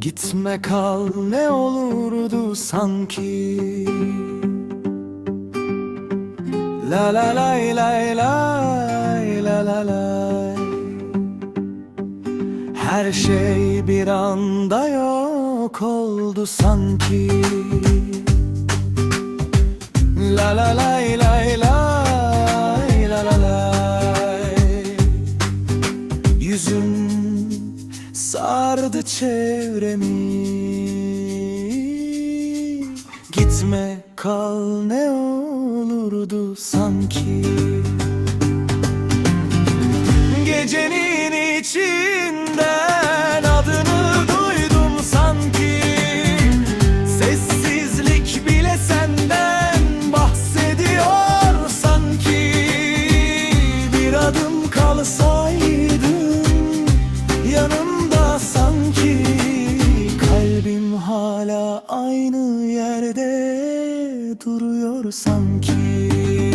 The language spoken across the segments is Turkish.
Gitme kal ne olurdu sanki? La la la la la la la la her şey bir anda yok oldu sanki. La la la la la la la la Yüzün sardı çevremi. Gitme kal ne olurdu sanki. Gecenin içi duruyor sanki.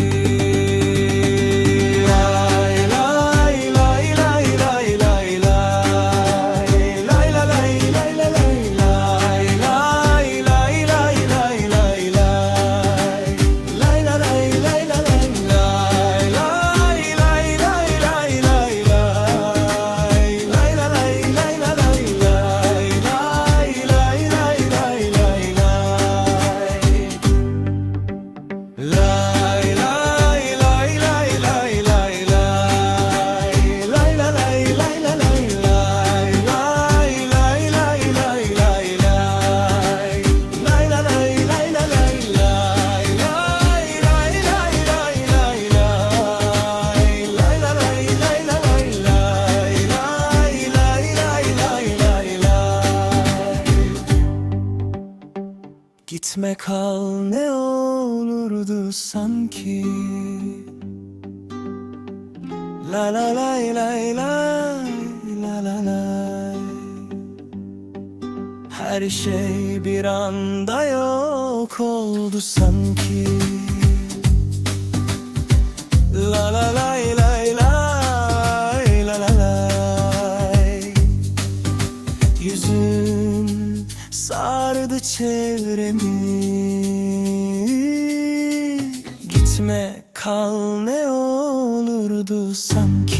Gitme kal ne olurdu sanki? La la la la la la la la. Her şey bir anda yok oldu sanki. sardı çevremi. Gitme kal ne olurdu sanki.